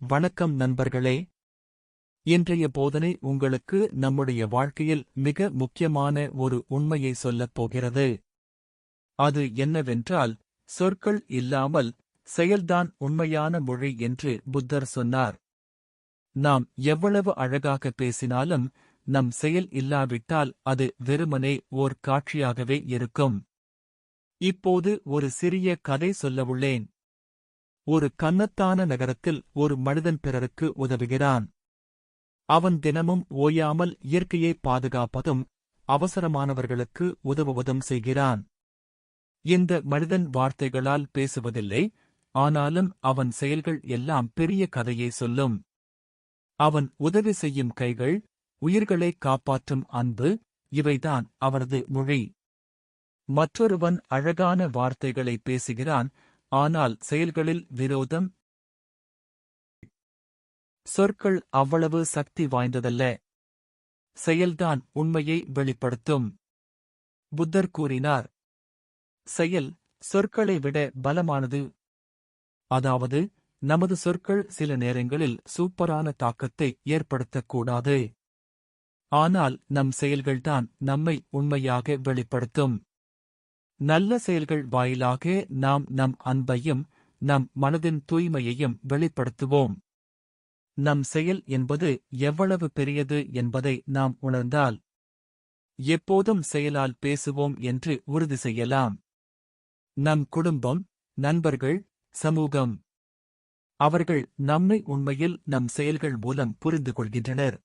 வணக்கம் நண்பர்களே. இன்றைய போதனை உங்களுக்கு நம்முடைய வாழ்க்கையில் மிக முக்கியமான ஒரு உண்மையை சொல்லப் போகிறது. அது என்னவென்றால் சொற்கள் இல்லாமல் செயல்தான் உண்மையான மொழி என்று புத்தர் சொன்னார். நாம் எவ்வளவு அழகாக பேசினாலும் நம் செயல் இல்லாவிட்டால் அது வெறுமனே ஓர் காட்சியாகவே இருக்கும். இப்போது ஒரு சிறிய கதை சொல்லவுள்ளேன் ஒரு கன்னத்தான நகரத்தில் ஒரு மனிதன் பிறருக்கு உதவுகிறான். அவன் தினமும் ஓயாமல் இயற்கையை பாதுகாப்பதும் அவசரமானவர்களுக்கு உதவுவதும் செய்கிறான். இந்த மனிதன் வார்த்தைகளால் பேசுவதில்லை ஆனாலும் அவன் செயல்கள் எல்லாம் பெரிய கதையை சொல்லும். அவன் உதவி செய்யும் கைகள் உயிர்களை காப்பாற்றும் அன்பு இவைதான் அவரது மொழி. மற்றொருவன் அழகான வார்த்தைகளை பேசுகிறான் ஆனால் செயல்களில் விரோதம்? சொற்கள் அவ்வளவு சக்தி வாய்ந்ததல்ல. செயல்தான் உண்மையை வெளிப்படுத்தும். புத்தர் கூறினார் செயல் சொற்களை விட பலமானது. அதாவது நமது சொற்கள் சில நேரங்களில் சூப்பரான தாக்கத்தை ஏற்படுத்தக்கூடாது. ஆனால் நம் செயல்கள்தான் நம்மை உண்மையாக வெளிப்படுத்தும். நல்ல செயல்கள் வாயிலாக நாம் நம் அன்பையும் நம் மனதின் தூய்மையையும் வெளிப்படுத்துவோம். நம் செயல் என்பது எவ்வளவு பெரியது என்பதை நாம் உணர்ந்தால் எப்போதும் செயலால் பேசுவோம் என்று உறுதி செய்யலாம். நம் குடும்பம் நண்பர்கள் சமூகம் அவர்கள் நம்மை உண்மையில் நம் செயல்கள் மூலம் புரிந்து கொள்கின்றனர்.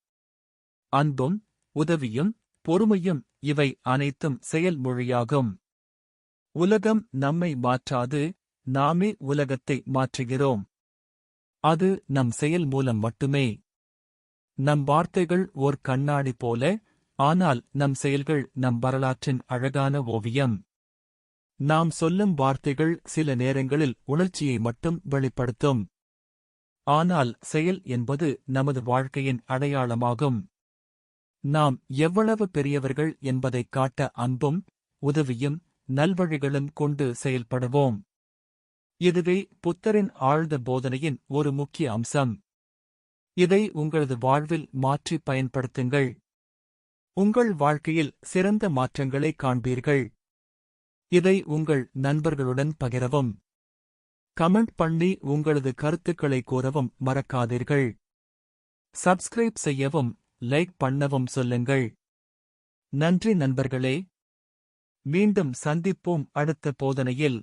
அன்பும் உதவியும் பொறுமையும் இவை அனைத்தும் செயல்மொழியாகும் உலகம் நம்மை மாற்றாது நாமே உலகத்தை மாற்றுகிறோம். அது நம் செயல் மூலம் மட்டுமே. நம் வார்த்தைகள் ஓர் கண்ணாடி போல ஆனால் நம் செயல்கள் நம் வரலாற்றின் அழகான ஓவியம். நாம் சொல்லும் வார்த்தைகள் சில நேரங்களில் உணர்ச்சியை மட்டும் வெளிப்படுத்தும். ஆனால் செயல் என்பது நமது வாழ்க்கையின் அடையாளமாகும். நாம் எவ்வளவு பெரியவர்கள் என்பதைக் காட்ட அன்பும் உதவியும் நல்வழிகளும் கொண்டு செயல்படுவோம். இதுவே புத்தரின் ஆழ்ந்த போதனையின் ஒரு முக்கிய அம்சம். இதை உங்களது வாழ்வில் மாற்றி பயன்படுத்துங்கள். உங்கள் வாழ்க்கையில் சிறந்த மாற்றங்களை காண்பீர்கள். இதை உங்கள் நண்பர்களுடன் பகிரவும். கமெண்ட் பண்ணி உங்களது கருத்துக்களை கூறவும் மறக்காதீர்கள். சப்ஸ்கிரைப் செய்யவும் லைக் பண்ணவும் சொல்லுங்கள். நன்றி நண்பர்களே. மீண்டும் சந்திப்போம் அடுத்த போதனையில்.